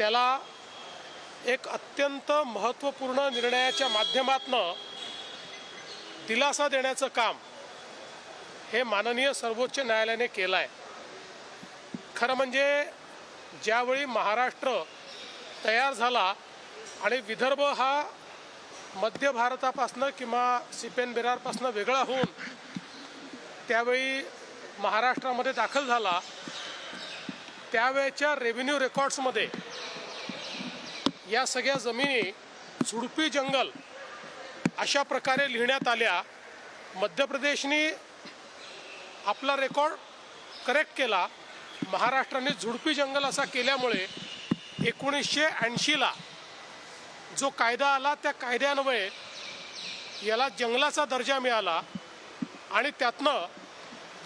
त्याला एक अत्यंत महत्त्वपूर्ण निर्णयाच्या माध्यमातनं दिलासा देण्याचं काम हे माननीय सर्वोच्च न्यायालयाने केलं आहे खरं म्हणजे ज्यावेळी महाराष्ट्र तयार झाला आणि विदर्भ हा मध्य भारतापासनं किंवा सिपेन बिरारपासनं वेगळा होऊन त्यावेळी महाराष्ट्रामध्ये दाखल झाला त्यावेळच्या रेव्हेन्यू रेकॉर्ड्समध्ये या सगळ्या जमिनी झुडपी जंगल अशा प्रकारे लिहिण्यात आल्या. मध्य प्रदेशने आपला रेकॉर्ड करेक्ट केला. महाराष्ट्राने झुडपी जंगल असा केल्यामुळे एकोणीसशे ऐंशीला जो कायदा आला त्या कायद्यान्वये याला जंगलाचा दर्जा मिळाला आणि त्यातनं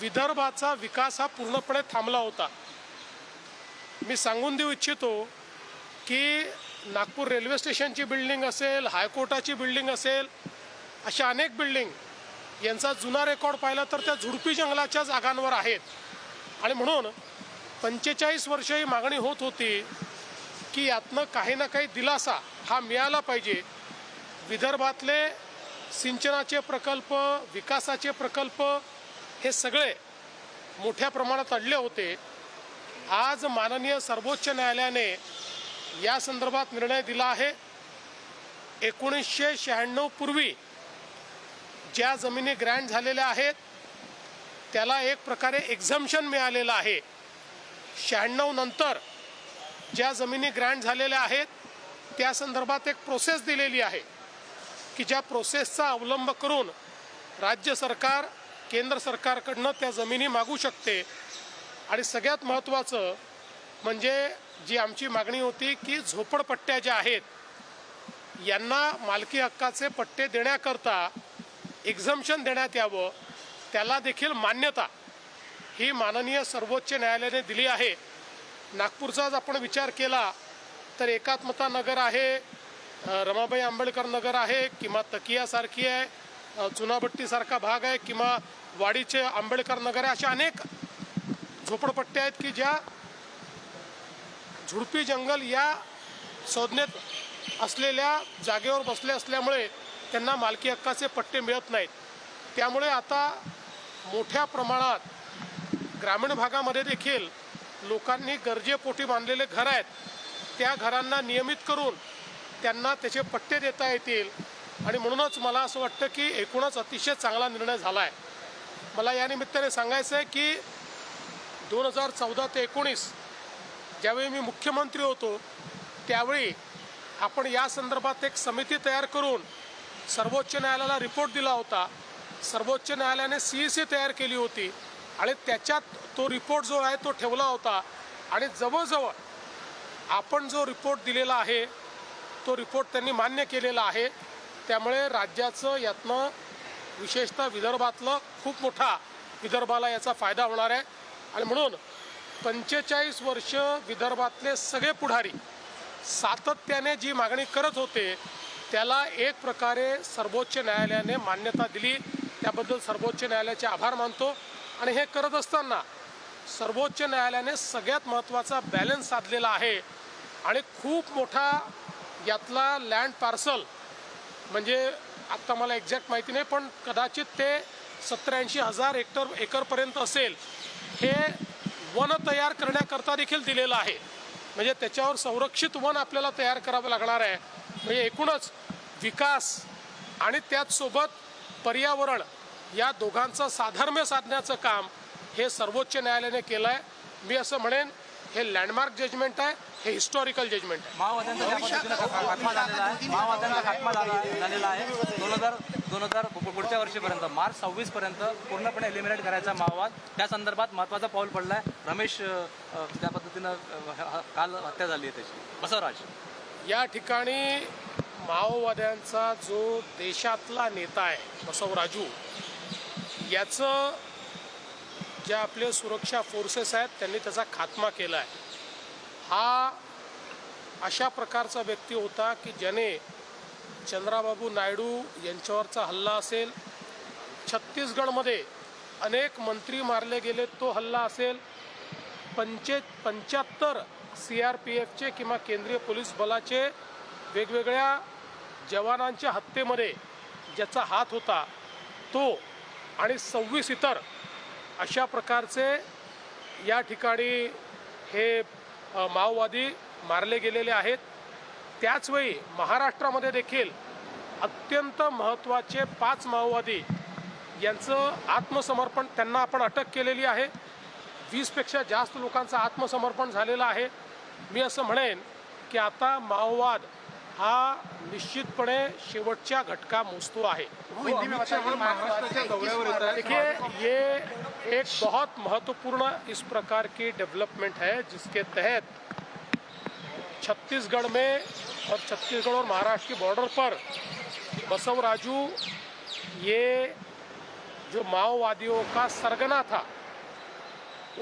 विदर्भाचा विकास हा पूर्णपणे थांबला होता. मी सांगून देऊ इच्छितो की नागपूर रेल्वे स्टेशनची बिल्डिंग असेल हायकोर्टाची बिल्डिंग असेल अशा अनेक बिल्डिंग यांचा जुना रेकॉर्ड पाहिला तर त्या झुडपी जंगलाच्या जागांवर आहेत. आणि म्हणून पंचेचाळीस वर्ष ही मागणी होत होती की यातनं काही ना काही दिलासा हा मिळाला पाहिजे. विदर्भातले सिंचनाचे प्रकल्प विकासाचे प्रकल्प हे सगळे मोठ्या प्रमाणात अडले होते. आज माननीय सर्वोच्च न्यायालयाने या संदर्भात निर्णय दिला आहे. एकोणीसशे शहाण्णव पूर्वी ज्या जमिनी ग्रँड झालेल्या आहेत त्याला एक प्रकारे एक्झम्शन मिळालेलं आहे. शहाण्णव नंतर ज्या जमिनी ग्रँड झालेल्या आहेत त्या संदर्भात एक प्रोसेस दिलेली आहे की ज्या प्रोसेसचा अवलंब करून राज्य सरकार केंद्र सरकारकडनं त्या जमिनी मागू शकते. आणि सगळ्यात महत्त्वाचं म्हणजे जी आमची मागणी होती की झोपडपट्ट्या ज्या आहेत यांना मालकी हक्काचे पट्टे देण्याकरता एक्झम्शन देण्यात यावं त्याला देखील मान्यता ही माननीय सर्वोच्च न्यायालयाने दिली आहे. नागपूरचा जर आपण विचार केला तर एकात्मता नगर आहे रमाबाई आंबेडकर नगर आहे किंवा तकियासारखी आहे चुनाभट्टीसारखा भाग आहे किंवा वाडीचे आंबेडकर नगर आहे अशा अनेक झोपडपट्ट्या आहेत की ज्या झुडपी जंगल या संज्ञेत असलेल्या जागेवर बसले असल्यामुळे त्यांना मालकी हक्काचे पट्टे मिळत नाहीत. त्यामुळे आता मोठ्या प्रमाणात ग्रामीण भागामध्ये देखील लोकांनी गरजेपोटी बांधलेले घर आहेत. त्या घरांना नियमित करून त्यांना त्याचे पट्टे देता येतील. आणि म्हणूनच मला असं वाटतं की एकूणच अतिशय चांगला निर्णय झाला आहे मला या निमित्ताने सांगायचं आहे की दोन हजार चौदा ते एकोणीस ज्यावेळी मी मुख्यमंत्री होतो त्यावेळी आपण या संदर्भात एक समिती तयार करून सर्वोच्च न्यायालयाला रिपोर्ट दिला होता. सर्वोच्च न्यायालयाने सी ई सी तयार केली होती आणि त्याच्यात तो रिपोर्ट जो आहे तो ठेवला होता आणि जवळजवळ आपण जो रिपोर्ट दिलेला आहे तो रिपोर्ट त्यांनी मान्य केलेला आहे. त्यामुळे राज्याचं यातनं विशेषतः विदर्भातलं खूप मोठा विदर्भाला याचा फायदा होणार आहे. आणि म्हणून पंचेचाळीस वर्ष विदर्भातले सगळे पुढारी सातत्याने जी मागणी करत होते त्याला एक प्रकारे सर्वोच्च न्यायालयाने मान्यता दिली. त्याबद्दल सर्वोच्च न्यायालयाचे आभार मानतो. आणि हे करत असताना सर्वोच्च न्यायालयाने सगळ्यात महत्त्वाचा बॅलन्स साधलेला आहे. आणि खूप मोठा यातला लँड पार्सल म्हणजे आत्ता मला एक्झॅक्ट माहिती नाही पण कदाचित ते सत्त्याऐंशी हजार हेक्टर एकरपर्यंत असेल. हे वन तयार करण्याकरता देखील दिलेलं आहे. म्हणजे त्याच्यावर संरक्षित वन आपल्याला तयार करावं लागणार आहे. म्हणजे एकूणच विकास आणि त्याचसोबत पर्यावरण या दोघांचं साधर्म्य साधण्याचं काम हे सर्वोच्च न्यायालयाने केलं आहे मी असं म्हणेन हे लँडमार्क जजमेंट आहे हे हिस्टॉरिकल जजमेंट आहे. झालेला आहे. दोन हजार दोन हजार पुढच्या वर्षीपर्यंत मार्च सव्वीसपर्यंत पूर्णपणे एलिमिनेट करायचा माओवाद. त्या संदर्भात महत्त्वाचा पाऊल पडला आहे रमेश त्या पद्धतीनं काल हत्या झाली आहे त्याची. बसवराज. या ठिकाणी माओवाद्यांचा जो देशातला नेता आहे बसवराजू याचं ज्या आपले सुरक्षा फोर्सेस आहेत त्यांनी त्याचा खात्मा केला आहे हा अशा प्रकारचा व्यक्ती होता की ज्याने चंद्राबाबू नायडू यांच्यावरचा हल्ला असेल छत्तीसगडमध्ये अनेक मंत्री मारले गेले तो हल्ला असेल. पंचे पंच्याहत्तर सी आर पी एफचे किंवा केंद्रीय पोलीस बलाचे वेगवेगळ्या जवानांच्या हत्येमध्ये ज्याचा हात होता तो आणि सव्वीस इतर अशा प्रकारचे या ठिकाणी हे माओवादी मारले गेलेले आहेत. त्याचवेळी महाराष्ट्रामध्ये देखील अत्यंत महत्त्वाचे पाच माओवादी यांचं आत्मसमर्पण त्यांना आपण अटक केलेली आहे. वीसपेक्षा जास्त लोकांचं आत्मसमर्पण झालेलं आहे. मी असं म्हणेन की आता माओवाद हा निश्चितपणे शेवटच्या घटका मोजतो आहे. देखिए ये एक बहुत महत्त्वपूर्ण इस प्रकार की डेवलपमेंट है जिसके तहत छत्तीसगढ़ में और छत्तीसगढ़ और महाराष्ट्र के बॉर्डर पर बसवराजू ये जो माओवादियों का सरगना था,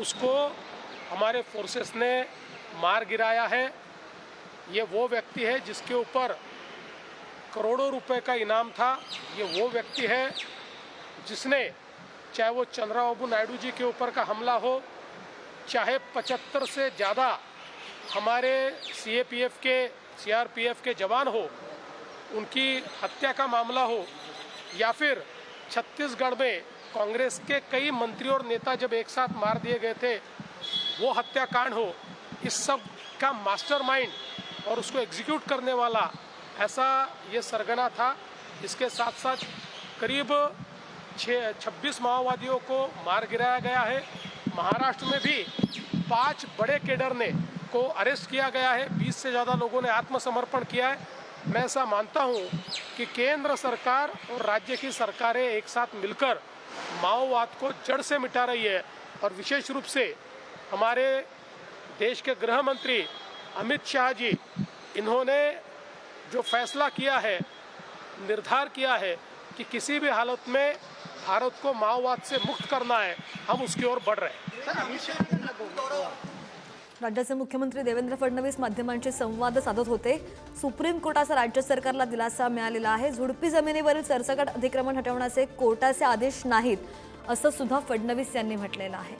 उसको हमारे फोर्सेस ने मार गिराया है। ये वो व्यक्ति है जिसके ऊपर करोड़ों रुपए का इनाम था। ये वो व्यक्ति है जिसने, चाहे वो चंद्रबाबू नायडू जी के ऊपर का हमला हो, चाहे पचहत्तर से ज़्यादा हमारे सीएपीएफ के सीआरपीएफ के जवान हो, उनकी हत्या का मामला हो, या फिर छत्तीसगढ़ में कांग्रेस के कई मंत्री और नेता जब एक साथ मार दिए गए थे, वो हत्याकांड हो, इस सब का मास्टरमाइंड और उसको एग्जीक्यूट करने वाला ऐसा ये सरगना था। इसके साथ साथ करीब छः, छब्बीस माओवादियों को मार गिराया गया है। महाराष्ट्र में भी पाँच बड़े केडर ने को अरेस्ट किया गया है। 20 से ज़्यादा लोगों ने आत्मसमर्पण किया है। मैं ऐसा मानता हूँ कि केंद्र सरकार और राज्य की सरकारें एक साथ मिलकर माओवाद को जड़ से मिटा रही है और विशेष रूप से हमारे देश के गृह मंत्री अमित शाह जी, इन्होंने जो फैसला किया है, निर्धार किया है कि किसी भी हालत में भारत को माओवाद से मुक्त करना है। हम उसकी ओर बढ़ रहे हैं। राज्याचे मुख्यमंत्री देवेंद्र फडणवीस माध्यमांशी संवाद साधत होते. सुप्रीम कोर्टाचा राज्य सरकारला दिलासा मिळालेला आहे. झुडपी जमिनीवरील सरसकट अतिक्रमण हटवण्याचे कोर्टाचे आदेश नाहीत असं सुद्धा फडणवीस यांनी म्हटलेलं आहे.